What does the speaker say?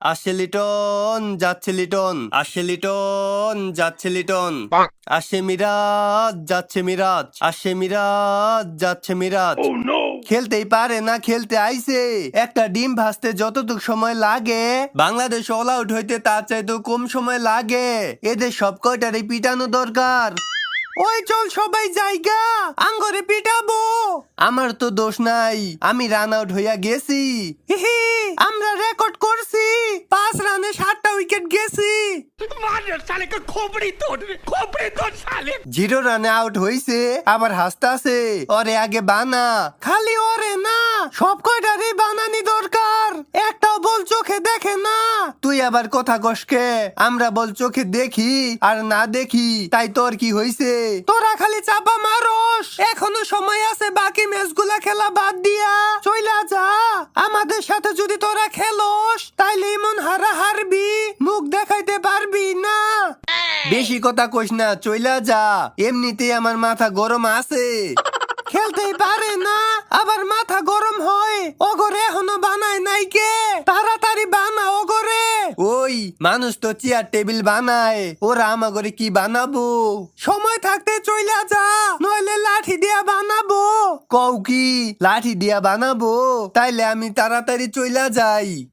আসে লিটন যাচ্ছে লিটন আসে লিটন যাচ্ছে লিটন। আসে মিরাজ যাচ্ছে মিরাজ আসে মিরাজ যাচ্ছে মিরাজ। খেলতেই পারে না খেলতে আইছে। একটা ডিম ভাজতে যতটুক সময় লাগে বাংলাদেশ অল আউট হইতে তার চাইতে কম সময় লাগে। এদের সব কয়টারই পিটানো দরকার? ওই চল সবাই জায়গা আঙ্গরে পিটাবো। আমার তো দোষ নাই আমি রান আউট হইয়া গেছি। আমরা রেকর্ড করছি। উইকেট গেছে মানের সালে খোপড়ি তোর খোপড়ি তোর সালে। জিরো রান আউট হইছে আবার হাসতাছে ওরে আগে বানা। খালি ওরে না সব কয়টারই বানানি দরকার? একটাও বল চোখে দেখে না। তুই আবার কথা কষকে আমরা বল চোখে দেখি আর না দেখি তাই তোর কি হইছে? তোরা খালি চাপা মারস। এখনও সময় আছে বাকি ম্যাচগুলা খেলা বাদ দিয়া। চইলা যা। আমাদের সাথে যদি তোরা খেলোস তাইলে ইমন হারা হারবি বেশি কথা কইস না, চইলা যা। এমনিতেই আমার মাথা গরম আছে। খেলতেই পারে না, আবার মাথা গরম হয়। ওগরে এখনও বানায় নাই কে? তাড়াতাড়ি বানা ওগরে। ওই, মানুষ তো চেয়ার টেবিল বানায়। ওরা আমাগরে কি বানাবো? সময় থাকতে চইলা যা, নইলে লাঠি দিয়া বানাবো। কও কি, লাঠি দিয়া বানাবো? তাইলে আমি তাড়াতাড়ি চইলা যাই।